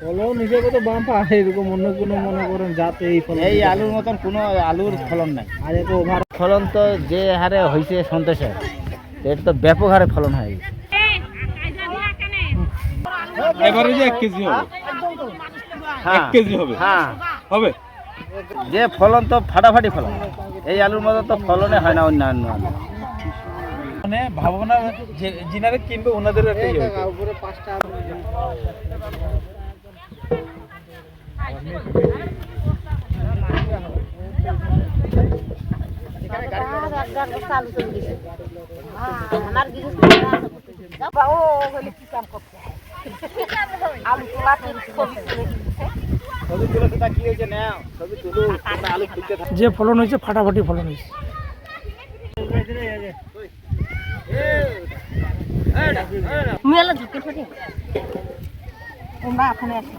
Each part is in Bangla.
ফলন হিসেবে তো বাম পা এরকম অন্য কোনো মনে করেন যাতে এই ফলন এই আলুর মতন কোনো আলুর ফলন নাই। আর এত ওভার ফলন তো যে হারে হয়েছে সন্দেশে এটা তো ব্যাপক হারে ফলন হয়ে। এবারে যে এক কেজি হবে। হ্যাঁ। কেজি হবে। হ্যাঁ। হবে? যে ফলন তো ফাটাফাটি ফলন। এই আলুর মতো তো ফলনে হয় না অন্যান্য আলু। মানে ভাবনা যে যিনারা কিনবে ওনাদের একটা যে ফলন হয়েছে ফাটাফাটি ফলন হয়েছে। মেলা ঝুঁকে ফেটে তোমরা এখানে আসি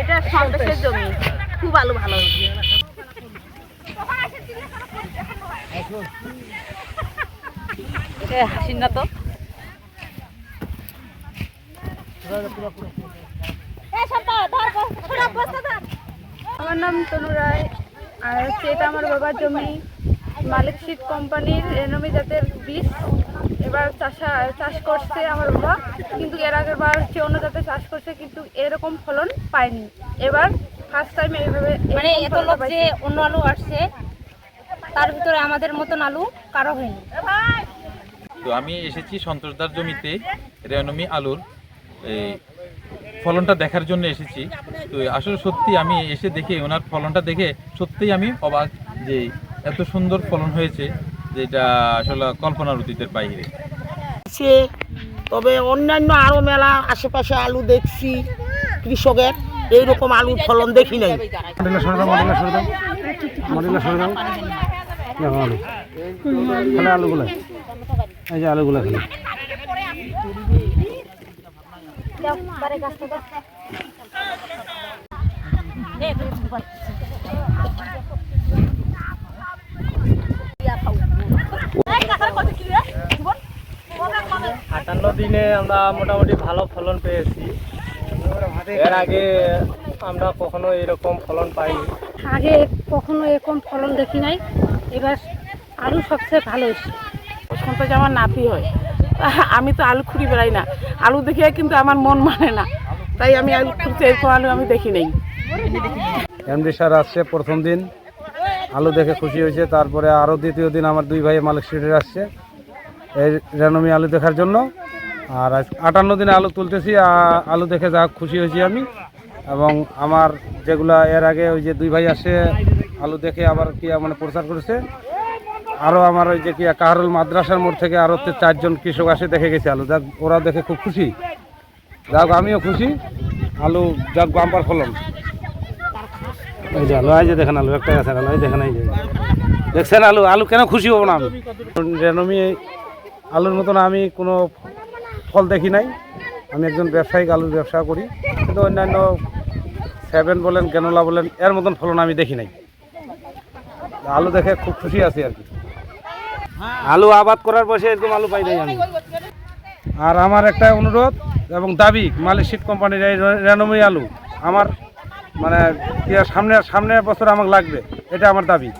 এটা সন্দেশের জমি। খুব আলু ভালো হাসিন না তো। আমার নাম তনু রায় আর হচ্ছে এটা আমার বাবার জমি মালিক শীত কোম্পানির রেনমি জাতের বীজ। এবার চাষা চাষ করছে আমার বাবা কিন্তু এর আগের বার সে অন্য জাতে চাষ করছে কিন্তু এরকম ফলন পায়নি। এবার ফার্স্ট টাইম এইভাবে মানে এত লোক যে অন্য আলু আসছে তার ভিতরে আমাদের মতন আলু কারও হয়নি। তো আমি এসেছি সন্তোষদার জমিতে রেনমি আলুর। এই ফলনটা দেখার জন্য এসেছি। তো আসলে সত্যি আমি এসে দেখে ওনার ফলনটা দেখে সত্যিই আমি অবাক যে এত সুন্দর ফলন হয়েছে। যেটা আসলে কল্পনার অতীতের বাইরে। আছে তবে অন্যান্য আরও মেলা আশেপাশে আলু দেখছি কৃষকের এইরকম আলুর ফলন দেখি নাই। আলু। আলুগুলো। এই যে আলুগুলো এখানে আটান্ন দিনে আমরা মোটামুটি ভালো ফলন পেয়েছি। এর আগে আমরা কখনো এরকম ফলন পাইনি। আগে কখনো এরকম ফলন দেখি নাই। এবার আলু সবচেয়ে ভালো এসেছে আমার নাতি হয় আমি তো আলু খুঁড়ি বেড়াই না। আলু দেখে কিন্তু আমার মন মানে না। তাই আমি আলু খুঁড়তে এরকম আলু আমি দেখি নাই। এমডি স্যার আসছে প্রথম দিন। আলু দেখে খুশি হয়েছে। তারপরে আরও দ্বিতীয় দিন আমার দুই ভাই মালিক স্ট্রিটের আসছে। এই রেনমি আলু দেখার জন্য। আর আটান্ন দিনে আলু তুলতেছি আলু দেখে যা খুশি হয়েছি আমি। এবং আমার যেগুলা এর আগে ওই যে দুই ভাই আসে, আলু দেখে আবার কি মানে প্রচার করেছে। আরও আমার ওই যে কি, কাহারুল মাদ্রাসার মোড় থেকে আরও চারজন কৃষক আসে দেখে গেছে আলু। যাক, ওরা দেখে খুব খুশি। যাক, আমিও খুশি। আলু, যাক, বাম্পার ফলন। এই যে আলু যে দেখেন আলু, একটাই আছে আলু দেখেন, এই যে। দেখছেন আলু? আলু কেন খুশি হব না আমি? রেনমি আলুর মতন আমি কোনো ফল দেখি নাই। আমি একজন ব্যবসায়িক আলুর ব্যবসা করি। কিন্তু অন্যান্য সেভেন বলেন, ক্যানোলা বলেন, এর মতন ফলন আমি দেখি নাই। আলু দেখে খুব খুশি আছি আর কি। আলু আবাদ করার বয়সে এরকম আলু পাই নাই আমি। আর আমার একটা অনুরোধ এবং দাবি, মালিক শীত কোম্পানির এই রেনমি আলু। আমার মানে সামনে সামনের বছর আমাকে লাগবে, এটা আমার দাবি।